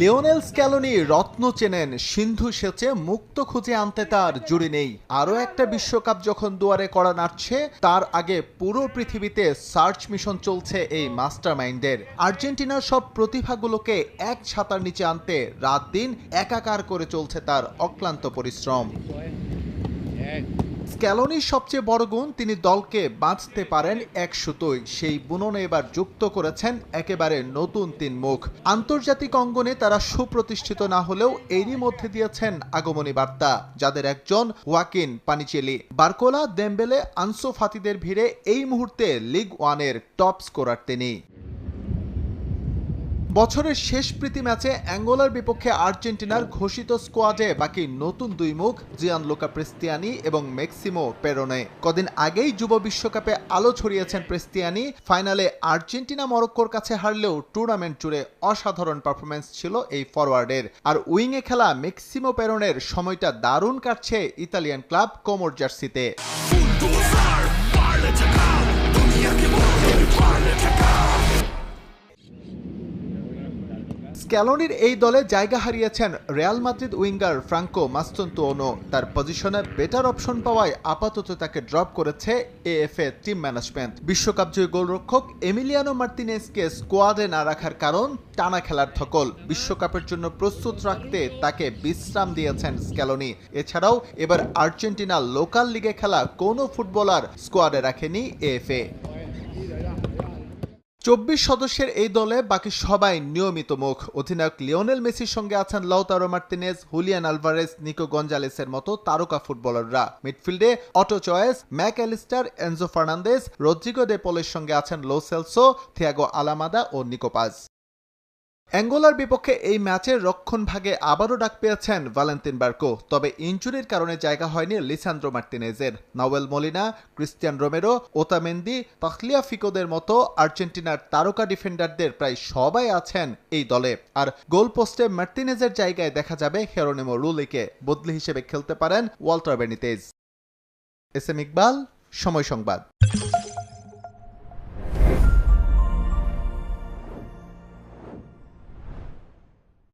Lionel Scaloni রত্ন চেনেন, সিন্ধু সেচে মুক্ত খুঁজে আনতে তার জুড়ি নেই। আরও একটা বিশ্বকাপ যখন দুয়ারে করা নাড়ছে, তার আগে পুরো পৃথিবীতে সার্চ মিশন চলছে এই মাস্টার মাইন্ডের আর্জেন্টিনার সব প্রতিভাগুলোকে এক ছাতার নিচে আনতে রাত দিন একাকার করে চলছে তার অক্লান্ত পরিশ্রম। স্ক্যালোনির সবচেয়ে বড় গুণ, তিনি দলকে বাঁচতে পারেন এক সুতোয়। সেই বুননে এবার যুক্ত করেছেন একেবারে নতুন তিন মুখ। আন্তর্জাতিক অঙ্গনে তারা সুপ্রতিষ্ঠিত না হলেও এরই মধ্যে দিয়েছেন আগমনী বার্তা, যাদের একজন Joaquin Panichelli. Barcola, Dembele, Ansu ফাতিদের ভিড়ে এই মুহূর্তে লিগ ওয়ানের টপ স্কোরার তিনি। বছরের শেষ প্রীতি ম্যাচে অ্যাঙ্গোলার বিপক্ষে আর্জেন্টিনার ঘোষিত স্কোয়াডে বাকি নতুন দুই মুখ জিয়ান লোকা প্রেস্তিয়ানি এবং মেক্সিমো পেরোনে। কদিন আগেই যুব বিশ্বকাপে আলো ছড়িয়েছেন প্রেস্তিয়ানি ফাইনালে আর্জেন্টিনা মরক্কোর কাছে হারলেও টুর্নামেন্ট জুড়ে অসাধারণ পারফরমেন্স ছিল এই ফরওয়ার্ডের আর উইংয়ে খেলা মেক্সিমো পেরোনের সময়টা দারুণ কাটছে ইতালিয়ান ক্লাব কোমর জার্সিতে। স্ক্যালোনির এই দলে জায়গা হারিয়েছেন Real Madrid winger Franco Mastantuono. তার পজিশনে বেটার অপশন পাওয়ায় আপাতত তাকে ড্রপ করেছে এএফএ টিম ম্যানেজমেন্ট। বিশ্বকাপ জয়ী গোলরক্ষক এমিলিয়ানো মার্তিনেসকে স্কোয়াডে না রাখার কারণ টানা খেলার ধকল। বিশ্বকাপের জন্য প্রস্তুত রাখতে তাকে বিশ্রাম দিয়েছেন স্ক্যালোনি। এছাড়াও এবার আর্জেন্টিনা লোকাল লিগে খেলা কোনো ফুটবলার স্কোয়াডে রাখেনি এএফএ। চব্বিশ সদস্যের এই দলে বাকি সবাই নিয়মিত মুখ। অধিনায়ক লিওনেল মেসির সঙ্গে আছেন Lautaro Martinez, Julian Alvarez Nico গঞ্জালেসের মতো তারকা ফুটবলাররা। মিডফিল্ডে auto choice, Mac Allister, Enzo Fernandez Rodrigo দেপলের সঙ্গে আছেন লোসেলসো থিয়াগো আলামাদা ও নিকোপাজ অ্যাঙ্গোলার বিপক্ষে এই ম্যাচের রক্ষণ ভাগে আবারও ডাক পেয়েছেন ভ্যালেন্তিন বার্কো, তবে ইঞ্জুরির কারণে জায়গা হয়নি Lisandro মার্টিনেজের। Nahuel Molina, Cristian Romero, Otamendi, পাখলিয়া ফিকোদের মতো আর্জেন্টিনার তারকা ডিফেন্ডারদের প্রায় সবাই আছেন এই দলে। আর গোল পোস্টে মার্টিনেজের জায়গায় দেখা যাবে হেরোনেমো রুলিকে, বদলি হিসেবে খেলতে পারেন Walter Benitez. S M Iqbal, সময় সংবাদ।